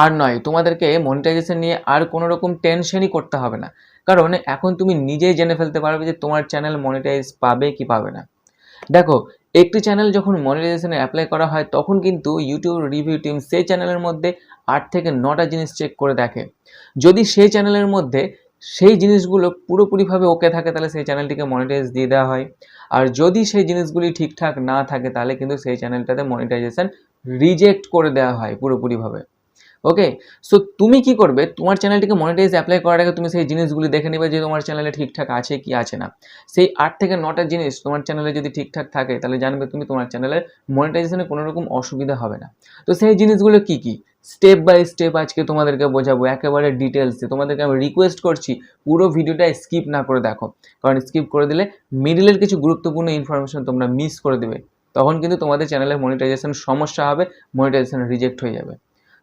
আর নয়, তোমাদেরকে মনিটাইজেশন নিয়ে আর কোনো রকম টেনশনই করতে হবে না। কারণ এখন তুমি নিজেই জেনে ফেলতে পারবে যে তোমার চ্যানেল মনিটাইজ পাবে কি পাবে না। দেখো, একটি চ্যানেল যখন মনিটাইজেশনে অ্যাপ্লাই করা হয়, তখন কিন্তু ইউটিউব রিভিউ টিম সেই চ্যানেলের মধ্যে আট থেকে নটা জিনিস চেক করে দেখে। যদি সেই চ্যানেলের মধ্যে সেই জিনিসগুলো পুরোপুরিভাবে ওকে থাকে, তাহলে সেই চ্যানেলটিকে মনিটাইজ দিয়ে দেওয়া হয়। আর যদি সেই জিনিসগুলি ঠিকঠাক না থাকে, তাহলে কিন্তু সেই চ্যানেলটাতে মনিটাইজেশন রিজেক্ট করে দেওয়া হয় পুরোপুরিভাবে। ওকে সো তুমি কি করবে? তোমার চ্যানেলটিকে মনিটাইজ অ্যাপ্লাই করার আগে তুমি সেই জিনিসগুলি দেখে নেবে যে তোমার চ্যানেলে ঠিকঠাক আছে কি আছে না। সেই আট থেকে নটা জিনিস তোমার চ্যানেলে যদি ঠিকঠাক থাকে, তাহলে জানবে তুমি তোমার চ্যানেলের মনিটাইজেশনে কোনো রকম অসুবিধা হবে না। তো সেই জিনিসগুলো কি কি? স্টেপ বাই স্টেপ আজকে তোমাদেরকে বোঝাবো, একেবারে ডিটেলসে তোমাদেরকে আমি রিকোয়েস্ট করছি, পুরো ভিডিওটা স্কিপ না করে দেখো। কারণ স্কিপ করে দিলে মিডিলের কিছু গুরুত্বপূর্ণ ইনফরমেশন তোমরা মিস করে দেবে। তখন কিন্তু তোমাদের চ্যানেলের মনিটাইজেশন সমস্যা হবে মনিটাইজেশন রিজেক্ট হয়ে যাবে।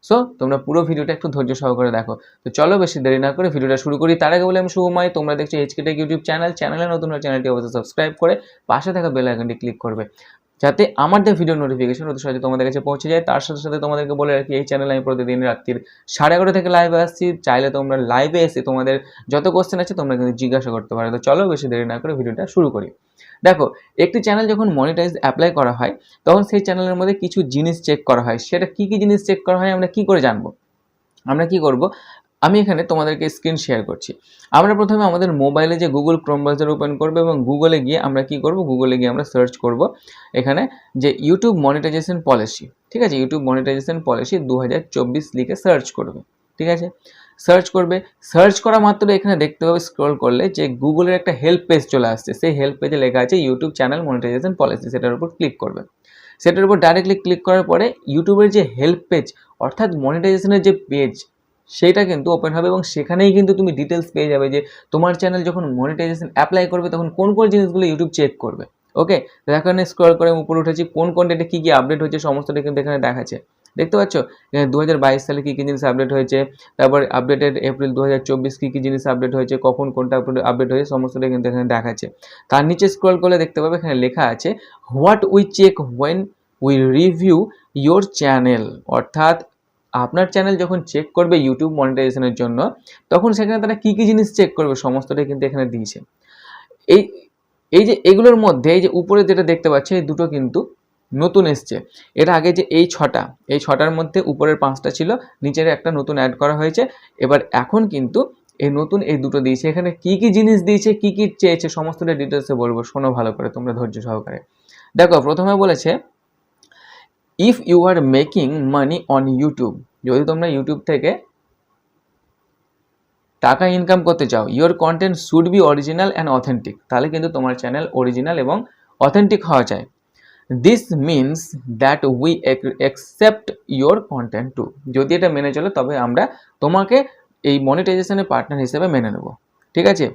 সো তোমরা পুরো ভিডিওটা একটু ধৈর্য সহকারে দেখো। তো চলো বেশি দেরি না করে ভিডিওটা শুরু করি। তার আগে বলে আমি শুভময়, তোমরা দেখছ এইচকে টেক ইউটিউব চ্যানেল চ্যানেলে নতুন চ্যানেলটি অবশ্যই সাবস্ক্রাইব করে পাশে থাকা বেল আইকনটি ক্লিক করবে। যাতে আমার যে ভিডিও নোটিফিকেশন অতি সহজে তোমাদের কাছে পৌঁছে যায়, তার সাথে সাথে তোমাদেরকে বলে রাখি, এই চ্যানেলে আমি প্রতিদিন রাত্রির সাড়ে এগারো থেকে লাইভে আসছি। চাইলে তোমরা লাইভে এসে তোমাদের যত কোশ্চেন আছে তোমরা কিন্তু জিজ্ঞাসা করতে পারো। তো চলো বেশি দেরি না করে ভিডিওটা শুরু করি। দেখো, একটি চ্যানেল যখন মনিটাইজ অ্যাপ্লাই করা হয়, তখন সেই চ্যানেলের মধ্যে কিছু জিনিস চেক করা হয়। সেটা কি কি জিনিস চেক করা হয়, আমরা কি করে জানব? আমরা কি করব? আমি এখানে তোমাদেরকে স্ক্রিন শেয়ার করছি। আমরা প্রথমে আমাদের মোবাইলে যে গুগল ক্রোম ব্রাউজার ওপেন করব এবং গুগলে গিয়ে আমরা কি করব? গুগলে গিয়ে আমরা সার্চ করব এখানে যে ইউটিউব মনিটাইজেশন পলিসি ঠিক আছে? ইউটিউব মনিটাইজেশন পলিসি দু হাজার লিখে সার্চ করবে। ঠিক আছে? সার্চ করবে। সার্চ করা মাত্র এখানে দেখতে পাবে স্ক্রল করলে যে গুগলের একটা হেল্প পেজ চলে আসছে। সেই হেল্প পেজে লেখা আছে ইউটিউব চ্যানেল মনিটাইজেশন পলিসি সেটার উপর ক্লিক করবে। সেটার উপর ডাইরেক্টলি ক্লিক করার পরে ইউটিউবের যে হেল্প পেজ অর্থাৎ মনিটাইজেশনের যে পেজ সেটা কিন্তু ওপেন হবে এবং সেখানেই কিন্তু তুমি ডিটেলস পেয়ে যাবে যে তোমার চ্যানেল যখন মনিটাইজেশন অ্যাপ্লাই করবে, তখন কোন কোন জিনিসগুলো ইউটিউব চেক করবে। ওকে এখানে স্ক্রল করে উপরে উঠেছি, কোন কোন ডেটে কী কী আপডেট হচ্ছে, সমস্তটা কিন্তু এখানে দেখাচ্ছে। দেখতে পাচ্ছ? দু হাজার বাইশ সালে কী কী জিনিস আপডেট হয়েছে? তারপর আপডেটেড এপ্রিল দু হাজার চব্বিশ কী কী জিনিস আপডেট হয়েছে? কখন কোনটা আপডেট হয়েছে? সমস্তটা কিন্তু এখানে দেখাচ্ছে। তার নিচে স্ক্রল করলে দেখতে পাবে এখানে লেখা আছে what we check when we review your channel অর্থাৎ আপনার চ্যানেল যখন চেক করবে ইউটিউব মনিটাইজেশনের জন্য, তখন সেখানে তারা কী কী জিনিস চেক করবে সমস্তটাই কিন্তু এখানে দিয়েছে। এই এই যে এগুলোর মধ্যে, এই যে উপরে যেটা দেখতে পাচ্ছি, এই দুটো কিন্তু নতুন এসছে। এর আগে যে এই ছটা, এই ছটার মধ্যে উপরের পাঁচটা ছিল, নিচের একটা নতুন অ্যাড করা হয়েছে। এবার এখন কিন্তু এই নতুন এই দুটো দিয়েছে। এখানে কি কি জিনিস দিয়েছে, কি কি চেয়েছে, সমস্তটা ডিটেলসে বলব। শোনো ভালো করে, তোমরা ধৈর্য সহকারে। দেখো, প্রথমে বলেছে if you are making money on YouTube যদি তোমরা ইউটিউব থেকে টাকা ইনকাম করতে চাও your content should be original and authentic তাহলে কিন্তু তোমার চ্যানেল অরিজিনাল এবং অথেন্টিক হওয়া চাই। This means that we accept your content to যদি এটা মেনে চলে, তবে আমরা তোমাকে এই মনিটাইজেশনের পার্টনার হিসেবে মেনে নেব। ঠিক আছে?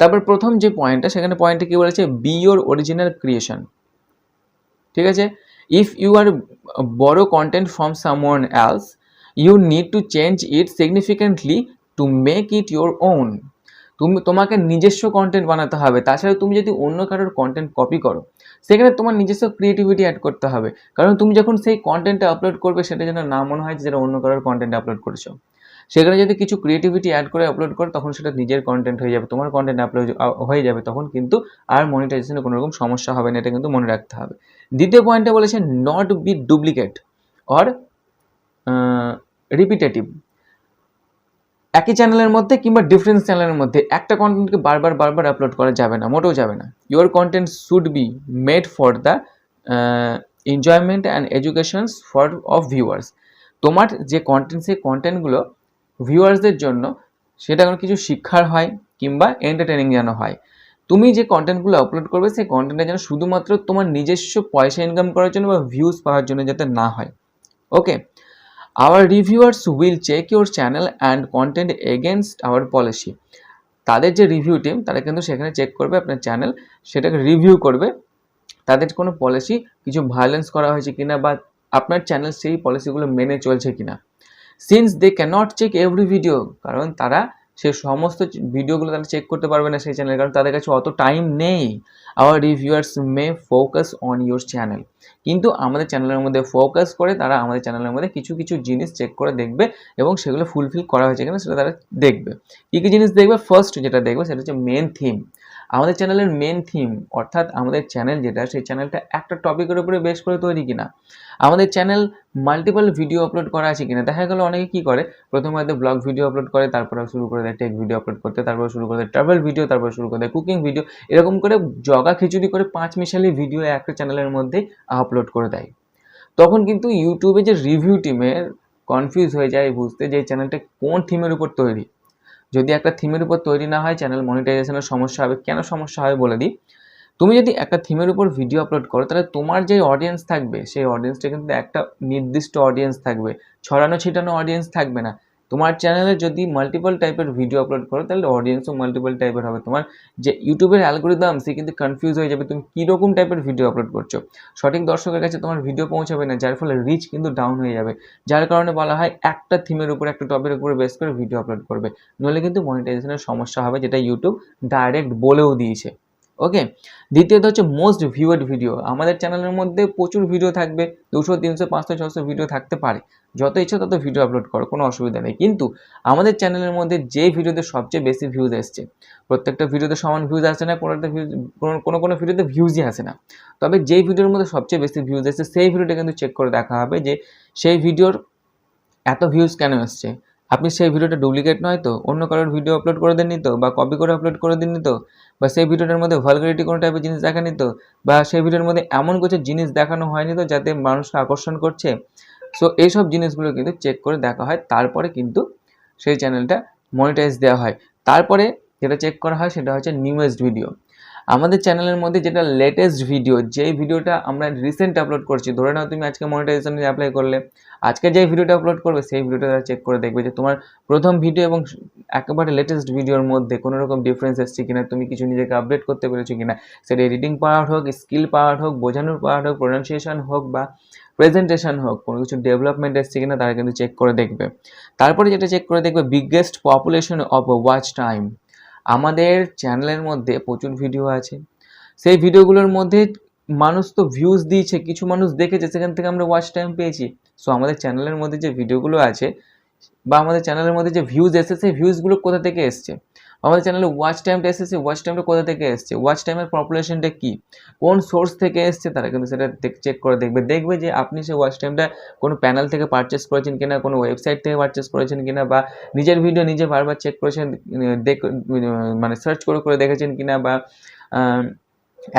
তারপর প্রথম যে পয়েন্টটা সেখানে পয়েন্টে কী বলেছে? বি ইওর অরিজিনাল ক্রিয়েশন ঠিক আছে? If you are borrow content from someone else you need to change it significantly to make it your own তুমি, তোমাকে নিজস্ব কন্টেন্ট বানাতে হবে। তাছাড়া তুমি যদি অন্য কারোর কন্টেন্ট কপি করো সেখানে তোমার নিজস্ব ক্রিয়েটিভিটি অ্যাড করতে হবে। কারণ তুমি যখন সেই কন্টেন্টটা আপলোড করবে, সেটা যেন না মনে হয় যে যেটা অন্য কারোর কন্টেন্ট আপলোড করেছ। সেখানে যদি কিছু ক্রিয়েটিভিটি অ্যাড করে আপলোড করো, তখন সেটা নিজের কন্টেন্ট হয়ে যাবে। তোমার কন্টেন্ট আপলোড হয়ে যাবে তখন কিন্তু আর মনিটাইজেশনে কোনো রকম সমস্যা হবে না, এটা কিন্তু মনে রাখতে হবে। দ্বিতীয় পয়েন্টে বলেছে not be duplicate or repetitive একই চ্যানেলের মধ্যে কিংবা ডিফারেন্ট চ্যানেলের মধ্যে, একটা কন্টেন্টকে বারবার বারবার আপলোড করা যাবে না, মোটেও যাবে না। Your content should be made for the enjoyment and educations for of viewers তোমার যে কন্টেন্ট সেই কন্টেন্টগুলো ভিউয়ার্সদের জন্য সেটা কোনো কিছু শিক্ষার হয় কিংবা এন্টারটেনিং যেন হয়। তুমি যে কন্টেন্টগুলো আপলোড করবে, সেই কন্টেন্টটা যেন শুধুমাত্র তোমার নিজস্ব পয়সা ইনকাম করার জন্য বা ভিউজ পাওয়ার জন্য যাতে না হয়। Okay our reviewers will check your channel and content against our policy তাদের যে রিভিউ টিম তারা কিন্তু সেখানে চেক করবে আপনার চ্যানেল সেটাকে রিভিউ করবে। তাদের কোনো পলিসি কিছু ভায়োলেন্স করা হয়েছে কিনা বা আপনার চ্যানেল সেই পলিসিগুলো মেনে চলছে কিনা। Since they can't check every video কারণ তারা সে সমস্ত ভিডিওগুলো তারা চেক করতে পারবে না সেই চ্যানেল কারণ তাদের কাছে অত টাইম নেই। Our reviewers may focus on your channel কিন্তু আমাদের চ্যানেলের মধ্যে ফোকাস করে, তারা আমাদের চ্যানেলের মধ্যে কিছু কিছু জিনিস চেক করে দেখবে এবং সেগুলো ফুলফিল করা হয়েছে কিনা সেটা তারা দেখবে। কী কী জিনিস দেখবে? ফার্স্ট যেটা দেখবে সেটা হচ্ছে মেন থিম আমাদের চ্যানেলের মেন থিম অর্থাৎ আমাদের চ্যানেল যেটা, সেই চ্যানেলটা একটা টপিকের উপরে বেশ করে তৈরি কিনা। আমাদের চ্যানেল মাল্টিপল ভিডিও আপলোড করা আছে কিনা, দেখা গেলো অনেকে কী করে, প্রথমে হয়তো ব্লগ ভিডিও আপলোড করে, তারপরে শুরু করে দেয় টেক ভিডিও আপলোড করতে, তারপরে শুরু করে দেয় ট্রাভেল ভিডিও তারপরে শুরু করে দেয় কুকিং ভিডিও এরকম করে জগা খিচুড়ি করে পাঁচ মিশালি ভিডিও একটা চ্যানেলের মধ্যে আপলোড করে দেয়। তখন কিন্তু ইউটিউবে যে রিভিউ টিমের কনফিউজ হয়ে যায়, বুঝতে যে এই চ্যানেলটা কোন থিমের উপর তৈরি। যদি একটা থিমের উপর তৈরি না হয় চ্যানেল মনিটাইজেশনের সমস্যা হবে, কেন সমস্যা হবে বলে দিই? তুমি যদি একটা থিমের উপর ভিডিও আপলোড করো, তাহলে তোমার যে অডিয়েন্স থাকবে, সেই অডিয়েন্সটা কিন্তু একটা নির্দিষ্ট অডিয়েন্স থাকবে। ছড়ানো ছিটানো অডিয়েন্স থাকবে না। তোমার চ্যানেলে যদি মাল্টিপল টাইপের ভিডিও আপলোড করো, তাহলে অডিয়েন্সও মাল্টিপল টাইপের হবে। তোমার যে ইউটিউবের অ্যালগোরিদম সে কিন্তু কনফিউজ হয়ে যাবে তুমি কীরকম টাইপের ভিডিও আপলোড করছ। সঠিক দর্শকের কাছে তোমার ভিডিও পৌঁছাবে না, যার ফলে রিচ কিন্তু ডাউন হয়ে যাবে। যার কারণে বলা হয় একটা থিমের উপর, একটা টপিকের উপরে বেস করে ভিডিও আপলোড করবে। নইলে কিন্তু মনিটাইজেশনের সমস্যা হবে, যেটা ইউটিউব ডাইরেক্ট বলেও দিয়েছে। ওকে দ্বিতীয়ত হচ্ছে মোস্ট ভিউড ভিডিও আমাদের চ্যানেলের মধ্যে প্রচুর ভিডিও থাকবে, দুশো, তিনশো, পাঁচশো, ছশো ভিডিও থাকতে পারে। যত ইচ্ছা তত ভিডিও আপলোড করো, কোনো অসুবিধা নেই। কিন্তু আমাদের চ্যানেলের মধ্যে যে ভিডিওতে সবচেয়ে বেশি ভিউজ এসছে, প্রত্যেকটা ভিডিওতে সমান ভিউজ আসে না কোনোটা ভিউজ কোনো কোনো ভিডিওতে ভিউজই আসে না। তবে যেই ভিডিওর মধ্যে সবচেয়ে বেশি ভিউজ এসছে, সেই ভিডিওটা কিন্তু চেক করে দেখা হবে যে সেই ভিডিওর এত ভিউজ কেন এসছে। আপনি সেই ভিডিওটা ডুপ্লিকেট নয় তো? অন্য কারোর ভিডিও আপলোড করে দেননি তো? বা কপি করে আপলোড করে দেননি তো? বা সেই ভিডিওটার মধ্যে ভালগারিটি কোনো টাইপের জিনিস দেখানি তো? বা সেই ভিডিওর মধ্যে এমন কিছু জিনিস দেখানো হয়নি তো যাতে মানুষকে আকর্ষণ করছে? সো এইসব জিনিসগুলো কিন্তু চেক করে দেখা হয়। তারপরে কিন্তু সেই চ্যানেলটা মনিটাইজ দেওয়া হয়। তারপরে যেটা চেক করা হয় সেটা হচ্ছে নিউয়েস্ট ভিডিও আমাদের চ্যানেলের মধ্যে যেটা লেটেস্ট ভিডিও যেই ভিডিওটা আমরা রিসেন্ট আপলোড করছি, ধরে নাও তুমি আজকে মনিটাইজেশন অ্যাপ্লাই করলে, আজকে যে ভিডিওটা আপলোড করবে, সেই ভিডিওটা তারা চেক করে দেখবে যে তোমার প্রথম ভিডিও এবং একেবারে লেটেস্ট ভিডিওর মধ্যে কোনো রকম ডিফারেন্স এসছে কিনা, তুমি কিছু নিজেকে আপডেট করতে পেরেছ কিনা। সেটা এডিটিং পাওয়ার হোক স্কিল পাওয়ার হোক, বোঝানোর পাওয়ার হোক প্রোনাউন্সিয়েশন হোক বা প্রেজেন্টেশন হোক, কোনো কিছু ডেভেলপমেন্ট এসছে কিনা, তারা কিন্তু চেক করে দেখবে। তারপরে যেটা চেক করে দেখবে biggest population of watch time আমাদের চ্যানেলের মধ্যে প্রচুর ভিডিও আছে। সেই ভিডিওগুলোর মধ্যে মানুষ তো ভিউজ দিয়েছে, কিছু মানুষ দেখেছে, সেখান থেকে আমরা ওয়াচ টাইম পেয়েছি। সো আমাদের চ্যানেলের মধ্যে যে ভিডিওগুলো আছে, বা আমাদের চ্যানেলের মধ্যে যে ভিউজ এসেছে, সেই ভিউজগুলো কোথা থেকে এসছে? আমাদের চ্যানেলে ওয়াচ টাইমটা এসেছে ওয়াচ টাইমটা কোথা থেকে এসছে? ওয়াচ টাইমের পপুলেশনটা কী? কোন সোর্স থেকে এসছে? তারা কিন্তু সেটা চেক করে দেখবে। দেখবে যে আপনি সেই ওয়াচ টাইমটা কোনো প্যানেল থেকে পারচেস করেছেন কিনা, কোনো ওয়েবসাইট থেকে পারচেস করেছেন কিনা, বা নিজের ভিডিও নিজে বারবার চেক করেছেন, দেখ মানে সার্চ করে করে দেখেছেন কিনা, বা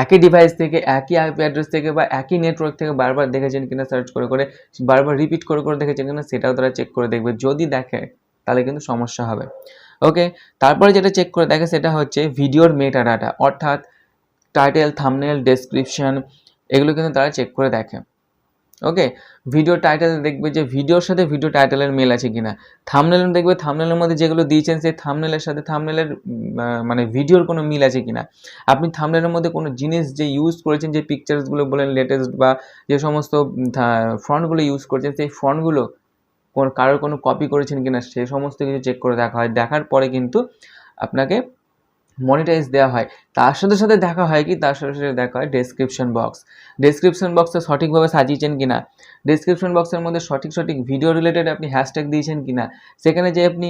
একই ডিভাইস থেকে, একই আইপি অ্যাড্রেস থেকে, বা একই নেটওয়ার্ক থেকে বারবার দেখেছেন কিনা সার্চ করে করে, বারবার রিপিট করে করে দেখেছেন কিনা, সেটাও তারা চেক করে দেখবে। যদি দেখে, তাহলে কিন্তু সমস্যা হবে। ওকে তারপরে যেটা চেক করে দেখে সেটা হচ্ছে ভিডিওর মেটা ডাটা অর্থাৎ টাইটেল থামনেল ডেসক্রিপশন এগুলো কিন্তু তারা চেক করে দেখে। ওকে ভিডিও টাইটেল দেখবে যে ভিডিওর সাথে ভিডিও টাইটেলের মেল আছে কিনা। থামনেল দেখবে থামনেলের মধ্যে যেগুলো দিয়েছেন সেই থামনেলের সাথে থামনেলের মানে ভিডিওর কোনো মিল আছে কিনা। আপনি থামনেলের মধ্যে কোনো জিনিস যে ইউজ করেছেন, যে পিকচার্সগুলো বলেন লেটেস্ট বা যে সমস্ত ফ্রন্টগুলো ইউজ করেছেন, সেই ফ্রন্টগুলো কোন কারোর কোনো কপি করেছেন কিনা সে সমস্ত কিছু চেক করে দেখা হয়। দেখার পরে কিন্তু আপনাকে মনিটাইজ দেওয়া হয়। তার সাথে সাথে দেখা হয় কি? তার সাথে সাথে দেখা হয় ডেসক্রিপশন বক্স ডেসক্রিপশন বক্সটা সঠিকভাবে সাজিয়েছেন কিনা? ডেসক্রিপশন বক্সের মধ্যে সঠিক সঠিক ভিডিও রিলেটেড আপনি হ্যাশট্যাগ দিয়েছেন কিনা? সেখানে যে আপনি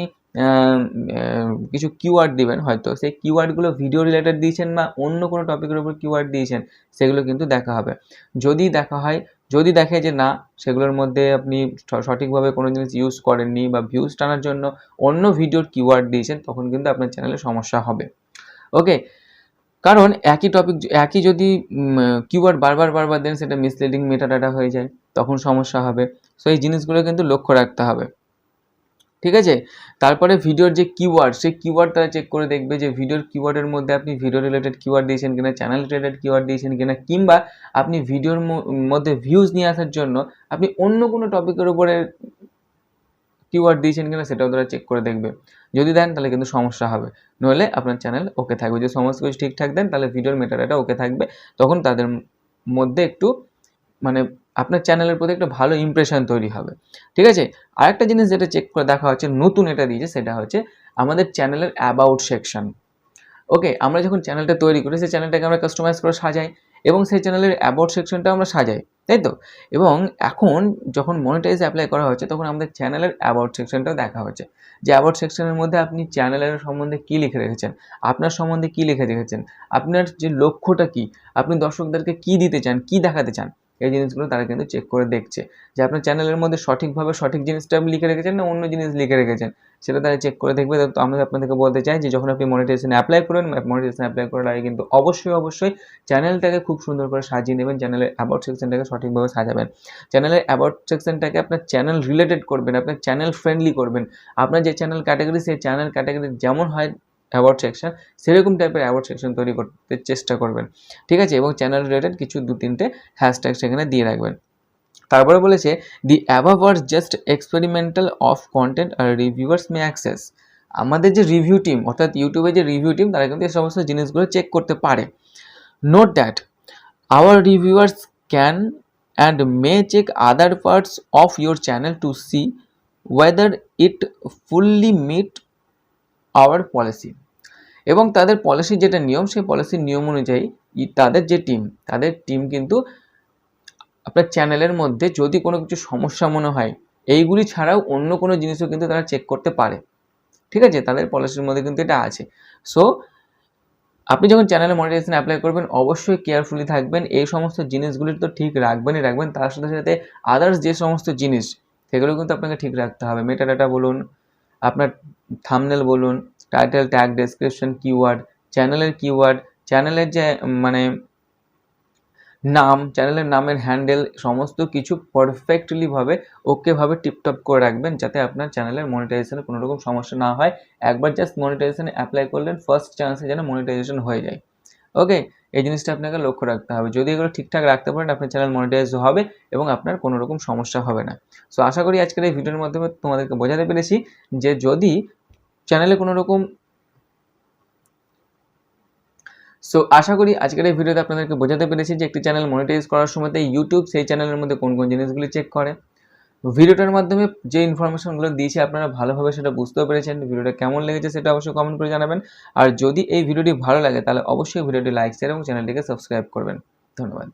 কিছু কিওয়ার্ড দিবেন, হয়তো সেই কিওয়ার্ডগুলো ভিডিও রিলেটেড দিয়েছেন বা অন্য কোনো টপিকের উপর কিওয়ার্ড দিয়েছেন, সেগুলো কিন্তু দেখা হবে। যদি দেখা হয় যদি দেখে যে না, সেগুলোর মধ্যে আপনি সঠিকভাবে কোনো জিনিস ইউজ করেননি বা ভিউজ টানার জন্য অন্য ভিডিওর কিওয়ার্ড দিয়েছেন, তখন কিন্তু আপনার চ্যানেলে সমস্যা হবে। ওকে কারণ একই টপিক একই যদি কিওয়ার্ড বারবার বারবার দেন, সেটা মিসলিডিং মেটাডাটা হয়ে যায়, তখন সমস্যা হবে। সো এই জিনিসগুলো কিন্তু লক্ষ্য রাখতে হবে। ঠিক আছে? তারপরে ভিডিওর যে কিওয়ার্ড সেই কিওয়ার্ড তারা চেক করে দেখবে যে ভিডিওর কিওয়ার্ডের মধ্যে আপনি ভিডিও রিলেটেড কিওয়ার্ড দিয়েছেন কিনা চ্যানেল রিলেটেড কিওয়ার্ড দিয়েছেন কিনা, কিংবা আপনি ভিডিওর মধ্যে ভিউজ নিয়ে আসার জন্য আপনি অন্য কোনো টপিকের উপরে কিওয়ার্ড দিয়েছেন কিনা সেটাও তারা চেক করে দেখবে। যদি দেন তাহলে কিন্তু সমস্যা হবে। নইলে আপনার চ্যানেল ওকে থাকবে। যদি সমস্ত কিছু ঠিকঠাক দেন তাহলে ভিডিওর মেটারাটা ওকে থাকবে। তখন তাদের মধ্যে একটু মানে আপনার চ্যানেলের প্রতি একটা ভালো ইমপ্রেশন তৈরি হবে। ঠিক আছে? আরেকটা জিনিস যেটা চেক করে দেখা হচ্ছে, নতুন এটা দিয়েছে, সেটা হচ্ছে আমাদের চ্যানেলের অ্যাবাউট সেকশন ওকে আমরা যখন চ্যানেলটা তৈরি করি, সেই চ্যানেলটাকে আমরা কাস্টমাইজ করে সাজাই এবং সেই চ্যানেলের অ্যাবাউট সেকশনটা আমরা সাজাই, তাই তো? এবং এখন যখন মনিটাইজ অ্যাপ্লাই করা হচ্ছে, তখন আমাদের চ্যানেলের অ্যাবাউট সেকশনটাও দেখা হচ্ছে। যে অ্যাবাউট সেকশনের মধ্যে আপনি চ্যানেলের সম্বন্ধে কী লিখে রেখেছেন, আপনার সম্বন্ধে কী লিখে রেখেছেন, আপনার যে লক্ষ্যটা কী, আপনি দর্শকদেরকে কী দিতে চান, কী দেখাতে চান এই জিনিসগুলো তারা কিন্তু চেক করে দেখছে। যে আপনার চ্যানেলের মধ্যে সঠিকভাবে সঠিক জিনিসটা আপনি লিখে রেখেছেন না অন্য জিনিস লিখে রেখেছেন? সেটা তারা চেক করে দেখবে। তো আমি আপনাদেরকে বলতে চাই যে যখন আপনি মনিটাইজেশন অ্যাপ্লাই করবেন মনিটাইজেশন অ্যাপ্লাই করার আগে কিন্তু অবশ্যই অবশ্যই চ্যানেলটাকে খুব সুন্দর করে সাজিয়ে নেবেন। চ্যানেলের অ্যাবাউট সেকশনটাকে সঠিকভাবে সাজাবেন। চ্যানেলের অ্যাবাউট সেকশনটাকে আপনার চ্যানেল রিলেটেড করবেন, আপনার চ্যানেল ফ্রেন্ডলি করবেন। আপনার যে চ্যানেল ক্যাটাগরি সেই চ্যানেল ক্যাটাগরি যেমন হয় অ্যাওয়ার্ড সেকশন সেরকম টাইপের অ্যাওয়ার্ড সেকশন তৈরি করতে চেষ্টা করবেন। ঠিক আছে? এবং চ্যানেল রিলেটেড কিছু দু তিনটে হ্যাশট্যাগ সেখানে দিয়ে রাখবেন। তারপরে বলেছে the above are just experimental of content R reviewers may access আমাদের যে রিভিউ টিম অর্থাৎ ইউটিউবে যে রিভিউ টিম তারা কিন্তু এই সমস্ত জিনিসগুলো চেক করতে পারে। Note that our reviewers can and may check other parts of your channel to see whether it fully meet our policy এবং তাদের পলিসির যেটা নিয়ম, সেই পলিসির নিয়ম অনুযায়ী তাদের যে টিম তাদের টিম কিন্তু আপনার চ্যানেলের মধ্যে যদি কোনো কিছু সমস্যা মনে হয়, এইগুলি ছাড়াও অন্য কোনো জিনিসও কিন্তু তারা চেক করতে পারে। ঠিক আছে? তাদের পলিসির মধ্যে কিন্তু এটা আছে। সো আপনি যখন চ্যানেলে মনিটাইজেশন অ্যাপ্লাই করবেন, অবশ্যই কেয়ারফুলি থাকবেন। এই সমস্ত জিনিসগুলি তো ঠিক রাখবেনই রাখবেন। তার সাথে সাথে আদার্স যে সমস্ত জিনিস, সেগুলো কিন্তু আপনাকে ঠিক রাখতে হবে। মেটা ডাটা বলুন, আপনার থামনেল বলুন টাইটেল ট্যাগ ডেসক্রিপশন কিওয়ার্ড চ্যানেলের কিওয়ার্ড চ্যানেলের যে মানে নাম চ্যানেলের নামের হ্যান্ডেল সমস্ত কিছু পারফেক্টলিভাবে ওকেভাবে টিপটপ করে রাখবেন যাতে আপনার চ্যানেলের মনিটাইজেশনে কোনো রকম সমস্যা না হয়। একবার জাস্ট মনিটাইজেশনে অ্যাপ্লাই করলেন ফার্স্ট চান্সে যেন মনিটাইজেশন হয়ে যায়। ওকে এই জিনিসটা আপনাকে লক্ষ্য রাখতে হবে। যদি এগুলো ঠিকঠাক রাখতে পারেন, আপনার চ্যানেল মনিটাইজ হবে এবং আপনার কোনো রকম সমস্যা হবে না। সো আশা করি আজকের এই ভিডিওর মাধ্যমে তোমাদেরকে বোঝাতে পেরেছি যে যদি চ্যানেলে কোনো রকম সো আশা করি আজকের এই ভিডিওতে আপনাদেরকে বোঝাতে পেরেছি যে একটি চ্যানেল মনিটাইজ করার সময়তে ইউটিউব সেই চ্যানেলের মধ্যে কোন কোন জিনিসগুলি চেক করে। ভিডিওটার মাধ্যমে যে ইনফরমেশনগুলো দিয়েছি আপনারা ভালোভাবে সেটা বুঝতেও পেরেছেন, ভিডিওটা কেমন লেগেছে সেটা অবশ্যই কমেন্ট করে জানাবেন। আর যদি এই ভিডিওটি ভালো লাগে তাহলে অবশ্যই ভিডিওটি লাইক শেয়ার এবং চ্যানেলটিকে সাবস্ক্রাইব করবেন। ধন্যবাদ।